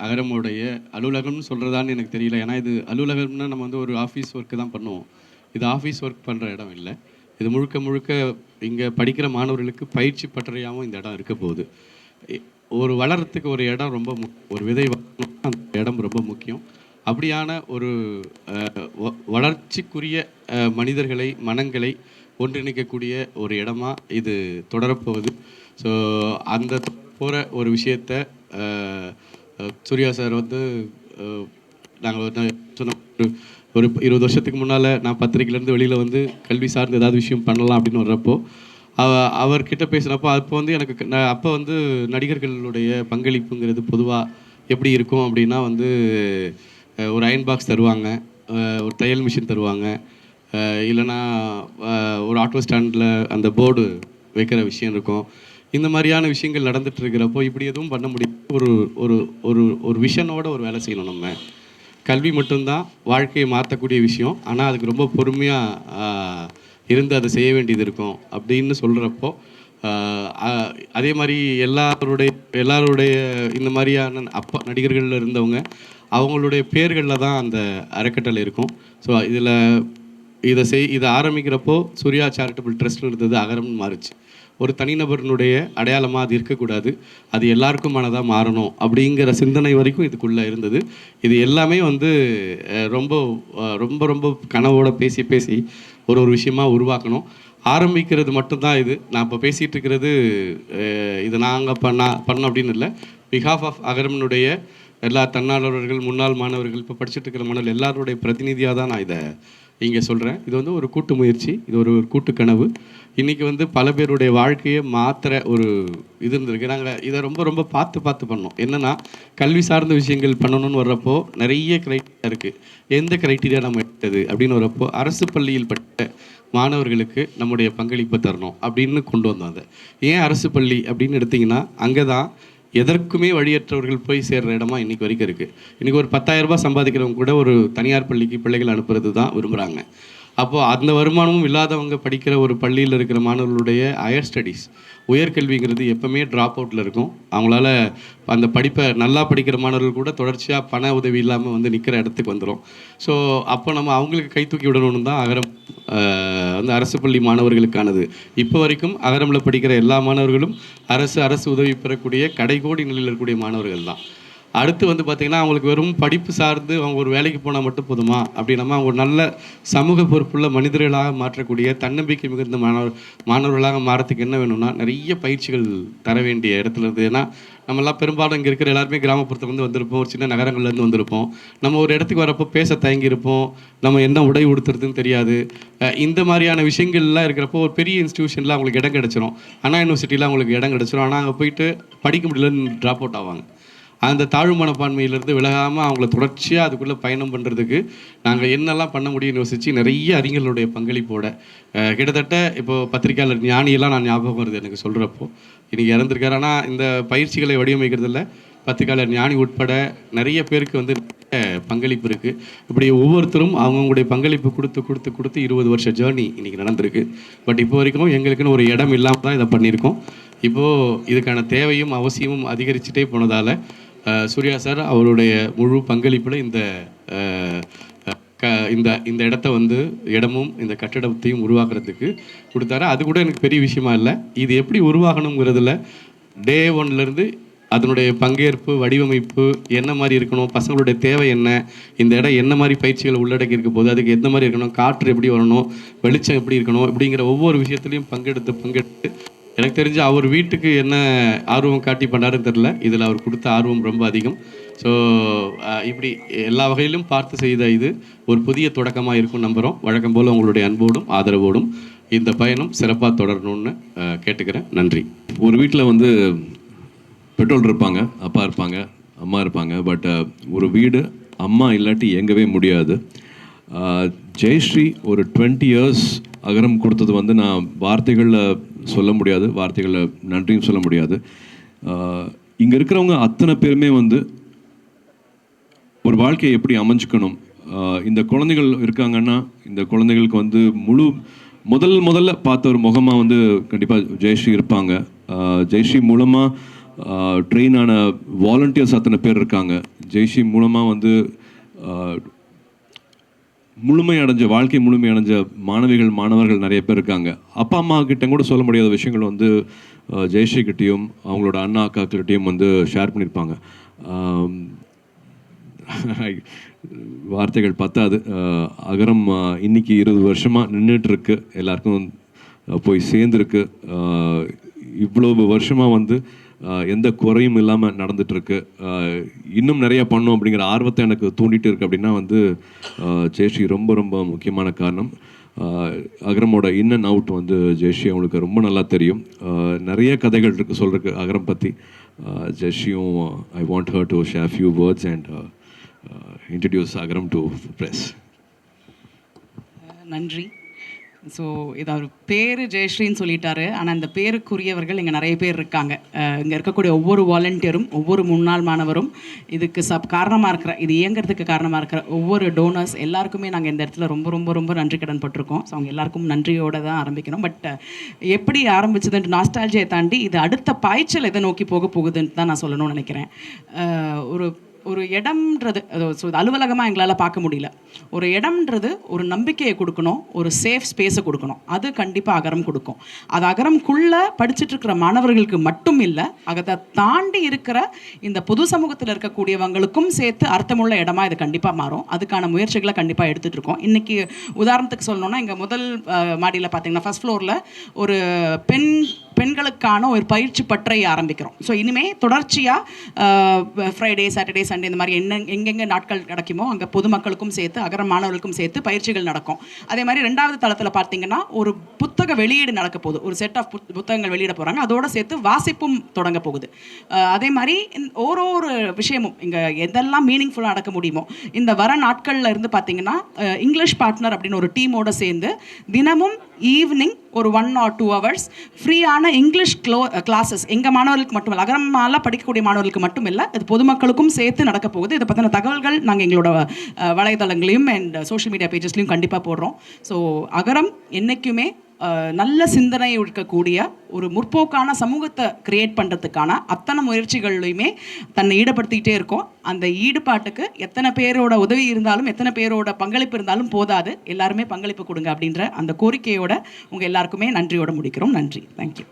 அகரமுடைய அலுவலகம்னு சொல்கிறதான்னு எனக்கு தெரியல. ஏன்னா இது அலுவலகம்னா நம்ம வந்து ஒரு ஆஃபீஸ் ஒர்க்கு தான் பண்ணுவோம். இது ஆஃபீஸ் ஒர்க் பண்ணுற இடம் இல்லை. இது முழுக்க முழுக்க இங்கே படிக்கிற மாணவர்களுக்கு பயிற்சி பட்டறையாகவும் இந்த இடம் இருக்க போகுது. ஒரு வளரத்துக்கு ஒரு இடம் ரொம்ப மு- ஒரு விதை அந்த இடம் ரொம்ப முக்கியம். அப்படியான ஒரு வளர்ச்சிக்குரிய மனிதர்களை மனங்களை ஒன்றிணைக்கக்கூடிய ஒரு இடமா இது தொடரப்போகுது. ஸோ அந்த போகிற ஒரு விஷயத்த சூர்யா சார் வந்து நாங்கள் சொன்னோம் ஒரு ஒரு இருபது வருஷத்துக்கு முன்னால் நான் பத்திரிக்கையிலேருந்து வெளியில் வந்து கல்வி சார்ந்து ஏதாவது விஷயம் பண்ணலாம் அப்படின்னு வர்றப்போ அவ அவர்கிட்ட பேசுகிறப்போ அப்போ வந்து எனக்கு நான் அப்போ வந்து நடிகர்களுடைய பங்களிப்புங்கிறது பொதுவாக எப்படி இருக்கும் அப்படின்னா வந்து ஒரு அயன் பாக்ஸ் தருவாங்க ஒரு தையல் மிஷின் தருவாங்க இல்லைன்னா ஒரு ஆட்டோ ஸ்டாண்டில் அந்த போர்டு வைக்கிற விஷயம் இருக்கும். இந்த மாதிரியான விஷயங்கள் நடந்துட்டு இருக்கிறப்போ இப்படி எதுவும் பண்ண முடியும் ஒரு ஒரு ஒரு ஒரு விஷனோட ஒரு வேலை செய்யணும் நம்ம. கல்வி மட்டும்தான் வாழ்க்கையை மாற்றக்கூடிய விஷயம். ஆனால் அதுக்கு ரொம்ப பொறுமையாக இருந்து அதை செய்ய வேண்டியது இருக்கும் அப்படின்னு சொல்கிறப்போ அதே மாதிரி எல்லாருடைய எல்லாருடைய இந்த மாதிரியான அப்பா நடிகர்கள் இருந்தவங்க அவங்களுடைய பேர்களில் தான் அந்த அறக்கட்டளை இருக்கும். ஸோ இதில் இதை செய் இதை ஆரம்பிக்கிறப்போ சூர்யா சேரிட்டபிள் ட்ரஸ்ட் இருந்தது அகரம்னு மாறுச்சு. ஒரு தனிநபரினுடைய அடையாளமாக அது இருக்கக்கூடாது. அது எல்லாருக்குமானதாக மாறணும் அப்படிங்கிற சிந்தனை வரைக்கும் இதுக்குள்ளே இருந்தது. இது எல்லாமே வந்து ரொம்ப ரொம்ப ரொம்ப கனவோட பேசி பேசி ஒரு ஒரு விஷயமா உருவாக்கணும். ஆரம்பிக்கிறது மட்டும்தான் இது. நான் இப்போ பேசிகிட்டு இருக்கிறது இது நாங்கள் பண்ண பண்ண அப்படின்னு இல்லை. பிகாஃப் ஆஃப் அகரமனுடைய எல்லா தன்னார்வலர்கள் முன்னாள் மாணவர்கள் இப்போ படிச்சுட்டு இருக்கிற மாணவர்கள் எல்லாருடைய பிரதிநிதியாக தான் நான் இதை இங்கே சொல்கிறேன் இது வந்து ஒரு கூட்டு முயற்சி. இது ஒரு ஒரு கூட்டு கனவு. இன்றைக்கி வந்து பல பேருடைய வாழ்க்கையை மாற்றுற ஒரு இது இருந்திருக்கு. நாங்கள் இதை ரொம்ப ரொம்ப பார்த்து பார்த்து பண்ணோம். என்னென்னா கல்வி சார்ந்த விஷயங்கள் பண்ணணும்னு வர்றப்போ நிறைய க்ரைட்டீரியா இருக்குது எந்த க்ரைட்டீரியா நம்ம எடுத்தது அப்படின்னு வரப்போ அரசு பள்ளியில் பட்ட மாணவர்களுக்கு நம்முடைய பங்களிப்பை தரணும் அப்படின்னு கொண்டு வந்தோம் அதை. ஏன் அரசு பள்ளி அப்படின்னு எடுத்திங்கன்னா அங்கே தான் எதற்குமே வழியற்றவர்கள் போய் சேர்ற இடமா இன்றைக்கி வரைக்கும் இருக்குது இன்றைக்கி ஒரு 10000 ரூபாய் சம்பாதிக்கிறவங்க கூட ஒரு தனியார் பள்ளிக்கு பிள்ளைகள் அனுப்புறது தான் விரும்புகிறாங்க அப்போது அந்த வருமானமும் இல்லாதவங்க படிக்கிற ஒரு பள்ளியில் இருக்கிற மாணவர்களுடைய ஹையர் ஸ்டடீஸ் உயர்கல்விங்கிறது எப்பவுமே ட்ராப் அவுட்டில் இருக்கும். அவங்களால அந்த படிப்பை நல்லா படிக்கிற மாணவர்கள் கூட தொடர்ச்சியாக பண உதவி இல்லாமல் வந்து நிற்கிற இடத்துக்கு வந்துடும் ஸோ அப்போ நம்ம அவங்களுக்கு கை தூக்கி விடணும்னு தான் அகரம் வந்து அரசு பள்ளி மாணவர்களுக்கானது. இப்போ வரைக்கும் அகரமில் படிக்கிற எல்லா மாணவர்களும் அரசு அரசு உதவி பெறக்கூடிய கடைகோடி நிலையில் இருக்கக்கூடிய மாணவர்கள் தான். அடுத்து வந்து பார்த்திங்கன்னா அவங்களுக்கு வெறும் படிப்பு சார்ந்து அவங்க ஒரு வேலைக்கு போனால் மட்டும் போதுமா? அப்படின்னா அவங்க ஒரு நல்ல சமூக பொறுப்புள்ள மனிதர்களாக மாற்றக்கூடிய தன்னம்பிக்கை மிகுந்த மாணவர் மாணவர்களாக மாறத்துக்கு என்ன வேணும்னா நிறைய பயிற்சிகள் தர வேண்டிய இடத்துல இருக்குது ஏன்னா நம்மளாம் பெரும்பாலும் இங்கே இருக்கிற எல்லாருமே கிராமப்புறத்துல வந்து வந்திருப்போம். ஒரு சின்ன நகரங்கள்லேருந்து வந்திருப்போம். நம்ம ஒரு இடத்துக்கு வரப்போ பேச தயங்கியிருப்போம். நம்ம என்ன உடை உடுத்துறதுன்னு தெரியாது. இந்த மாதிரியான விஷயங்கள்லாம் இருக்கிறப்போ ஒரு பெரிய இன்ஸ்டியூஷனில் அவங்களுக்கு இடம் கிடச்சிரும். அண்ணா யூனிவர்சிட்டியில் அவங்களுக்கு இடம் கிடச்சிரும். ஆனால் அங்கே போயிட்டு படிக்க முடியலன்னு ட்ராப் அவுட் ஆவாங்க. அந்த தாழ்வு மனப்பான்மையிலிருந்து விலகாமல் அவங்கள தொடர்ச்சியாக அதுக்குள்ளே பயணம் பண்ணுறதுக்கு நாங்கள் என்னெல்லாம் பண்ண முடியும்னு யோசித்து நிறைய அறிஞர்களுடைய பங்களிப்போட கிட்டத்தட்ட இப்போ பத்திரிகையாளர் ஞானியெல்லாம் நான் ஞாபகம் வருது எனக்கு சொல்கிறப்போ இன்றைக்கி இறந்துருக்காரு. ஆனால் இந்த பயிற்சிகளை வடிவமைக்கிறதுல பத்திரிகையாளர் ஞானி உட்பட நிறைய பேருக்கு வந்து பங்களிப்பு இருக்குது இப்படி ஒவ்வொருத்தரும் அவங்கவுங்களுடைய பங்களிப்பு கொடுத்து கொடுத்து கொடுத்து இருபது வருஷ ஜேர்னி இன்றைக்கி நடந்திருக்கு. பட் இப்போ வரைக்கும் எங்களுக்குன்னு ஒரு இடம் இல்லாமல் தான் இதை பண்ணியிருக்கோம். இப்போது இதுக்கான தேவையும் அவசியமும் அதிகரிச்சுட்டே போனதால் சூர்யா சார் அவருடைய முழு பங்களிப்பில் இந்த க இந்த இந்த இடத்த வந்து இடமும் இந்த கட்டடத்தையும் உருவாக்குறதுக்கு கொடுத்தாரு. அது கூட எனக்கு பெரிய விஷயமா இல்லை. இது எப்படி உருவாகணுங்கிறதுல டே ஒன்லேருந்து அதனுடைய பங்கேற்பு வடிவமைப்பு என்ன மாதிரி இருக்கணும் பசங்களுடைய தேவை என்ன இந்த இடம் என்ன மாதிரி பயிற்சிகள் உள்ளடக்கி இருக்க போது அதுக்கு எந்த மாதிரி இருக்கணும் காற்று எப்படி வரணும் வெளிச்சம் எப்படி இருக்கணும் இப்படிங்கிற ஒவ்வொரு விஷயத்துலையும் பங்கெடுத்து பங்கெடுத்து எனக்கு தெரிஞ்சு அவர் வீட்டுக்கு என்ன ஆர்வம் காட்டி பண்ணாருன்னு தெரில இதில் அவர் கொடுத்த ஆர்வம் ரொம்ப அதிகம். ஸோ இப்படி எல்லா வகையிலும் பார்த்து செய்த இது ஒரு புதிய தொடக்கமாக இருக்கும் நம்புகிறோம் வழக்கம் போல் உங்களுடைய அன்போடும் ஆதரவோடும் இந்த பயணம் சிறப்பாக தொடரணும்னு கேட்டுக்கிறேன். நன்றி. ஒரு வீட்டில் வந்து பெட்ரோல் இருப்பாங்க அப்பா இருப்பாங்க அம்மா இருப்பாங்க. பட் ஒரு வீடு அம்மா இல்லாட்டி இயங்கவே முடியாது. ஜெயஸ்ரீ ஒரு டுவெண்ட்டி இயர்ஸ் அகரம் கொடுத்தது வந்து நான் வார்த்தைகளில் சொல்ல முடியாது வார்த்தைகளில் நன்றியும் சொல்ல முடியாது. இங்கே இருக்கிறவங்க அத்தனை பேருமே வந்து ஒரு வாழ்க்கையை எப்படி அமைஞ்சுக்கணும்? இந்த குழந்தைகள் இருக்காங்கன்னா இந்த குழந்தைகளுக்கு வந்து முழு முதல் முதல்ல பார்த்த ஒரு முகமாக வந்து கண்டிப்பாக ஜெயஸ்ரீ இருப்பாங்க. ஜெய்ஸ்ரீ ஜெயஸ்ரீ மூலமாக ட்ரெயின் ஆன வாலண்டியர்ஸ் அத்தனை பேர் இருக்காங்க. ஜெய்ஸ்ரீ மூலமாக வந்து முழுமை அடைஞ்ச வாழ்க்கை முழுமை அடைஞ்ச மாணவிகள் மாணவர்கள் நிறைய பேர் இருக்காங்க. அப்பா அம்மா கிட்ட கூட சொல்ல முடியாத விஷயங்கள் வந்து அஹ், ஜெயஸ்ரீ கிட்டேயும் அவங்களோட அண்ணா அக்காக்கிட்டையும் வந்து ஷேர் பண்ணியிருப்பாங்க வார்த்தைகள் பத்தாது. அகரம் இன்னைக்கு இருபது வருஷமாக நின்றுட்டுருக்கு எல்லாருக்கும் போய் சேர்ந்துருக்கு. இவ்வளவு வருஷமாக வந்து எந்த குறையும் இல்லாமல் நடந்துகிட்ருக்கு இன்னும் நிறைய பண்ணும் அப்படிங்கிற ஆர்வத்தை எனக்கு தூண்டிட்டு இருக்கு அப்படின்னா வந்து அஹ், ஜெயஸ்ரீ ரொம்ப ரொம்ப முக்கியமான காரணம். அகரமோட இன் அண்ட் அவுட் வந்து ஜெயஸ்ரீ அவங்களுக்கு ரொம்ப நல்லா தெரியும். நிறைய கதைகள் இருக்குது சொல்கிறக்கு அகரம் பற்றி ஜெயஸ்ரீயும் I want her to share few words and introduce Agaram to press நன்றி. ஸோ இது அவர் பேர் ஜெயஸ்ரீன்னு சொல்லிட்டாரு. ஆனால் இந்த பேருக்குரியவர்கள் இங்கே நிறைய பேர் இருக்காங்க. இங்கே இருக்கக்கூடிய ஒவ்வொரு வாலண்டியரும் ஒவ்வொரு முன்னாள் மாணவரும் இதுக்கு சப் காரணமாக இருக்கிற இது இயங்குறதுக்கு காரணமாக இருக்கிற ஒவ்வொரு டோனர்ஸ் எல்லாருக்குமே நாங்கள் இந்த இடத்துல ரொம்ப ரொம்ப ரொம்ப நன்றி கடன் பட்டிருக்கோம். ஸோ அவங்க எல்லாருக்கும் நன்றியோட தான் ஆரம்பிக்கணும். பட் எப்படி ஆரம்பிச்சதுன்ட்டு நாஸ்டாலஜியை தாண்டி இது அடுத்த பாய்ச்சல் எதை நோக்கி போக போகுதுன்னு தான் நான் சொல்லணும்னு நினைக்கிறேன். ஒரு ஒரு இடம்ன்றது ஸோ அலுவலகமாக எங்களால் பார்க்க முடியல. ஒரு இடம்ன்றது ஒரு நம்பிக்கையை கொடுக்கணும் ஒரு சேஃப் ஸ்பேஸை கொடுக்கணும். அது கண்டிப்பாக அகரம் கொடுக்கும். அது அகரம்குள்ளே படிச்சுட்டு இருக்கிற மாணவர்களுக்கு மட்டும் இல்லை அதை தாண்டி இருக்கிற இந்த பொது சமூகத்தில் இருக்கக்கூடியவங்களுக்கும் சேர்த்து அர்த்தமுள்ள இடமா இது கண்டிப்பாக மாறும். அதுக்கான முயற்சிகளை கண்டிப்பாக எடுத்துகிட்டு இருக்கோம் இன்றைக்கி உதாரணத்துக்கு சொல்லணும்னா இங்கே முதல் மாடியில் பார்த்தீங்கன்னா ஃபஸ்ட் ஃப்ளோரில் ஒரு பெண் பெண்களுக்கான ஒரு பயிற்சி பற்றை ஆரம்பிக்கிறோம். ஸோ இனிமே தொடர்ச்சியாக ஃப்ரைடே சாட்டர்டே சண்டே இந்த மாதிரி என்ன எங்கெங்கே நாட்கள் கிடைக்குமோ அங்கே பொதுமக்களுக்கும் சேர்த்து அகர மாணவர்களுக்கும் சேர்த்து பயிற்சிகள் நடக்கும். அதே மாதிரி ரெண்டாவது தளத்தில் பார்த்தீங்கன்னா ஒரு புத்தக வெளியீடு நடக்க போகுது. ஒரு செட் ஆஃப் புத்தகங்கள் வெளியிட போகிறாங்க அதோட சேர்த்து வாசிப்பும் தொடங்க போகுது. அதே மாதிரி ஒரு ஒரு விஷயமும் இங்கே எதெல்லாம் மீனிங்ஃபுல்லாக நடக்க முடியுமோ இந்த வர நாட்களில் இருந்து பார்த்தீங்கன்னா இங்கிலீஷ் பார்ட்னர் அப்படின்னு ஒரு டீமோடு சேர்ந்து தினமும் ஈவினிங் ஒரு ஒன் ஆர் டூ ஹவர்ஸ் ஃப்ரீயான இங்கிலீஷ் க்ளோ கிளாஸஸ் எங்கள் மாணவர்களுக்கு மட்டும் இல்லை அகரமால படிக்கக்கூடிய மாணவர்களுக்கு மட்டும் இல்லை அது பொதுமக்களுக்கும் சேர்த்து நடக்க போகுது. இதை பற்றின தகவல்கள் நாங்கள் எங்களோட uh, வலைதளங்களையும் அண்ட் சோஷியல் மீடியா பேஜஸ்லையும் கண்டிப்பாக போடுறோம். ஸோ அகரம் என்றைக்குமே நல்ல சிந்தனை இருக்கக்கூடிய ஒரு முற்போக்கான சமூகத்தை கிரியேட் பண்ணுறதுக்கான அத்தனை முயற்சிகள்லையுமே தன்னை ஈடுபடுத்திக்கிட்டே இருக்கோம். அந்த ஈடுபாட்டுக்கு எத்தனை பேரோட உதவி இருந்தாலும் எத்தனை பேரோட பங்களிப்பு இருந்தாலும் போதாது. எல்லாருமே பங்களிப்பு கொடுங்க அப்படின்ற அந்த கோரிக்கையோட உங்கள் எல்லாருக்குமே நன்றியோட முடிக்கிறோம். நன்றி. தேங்க்யூ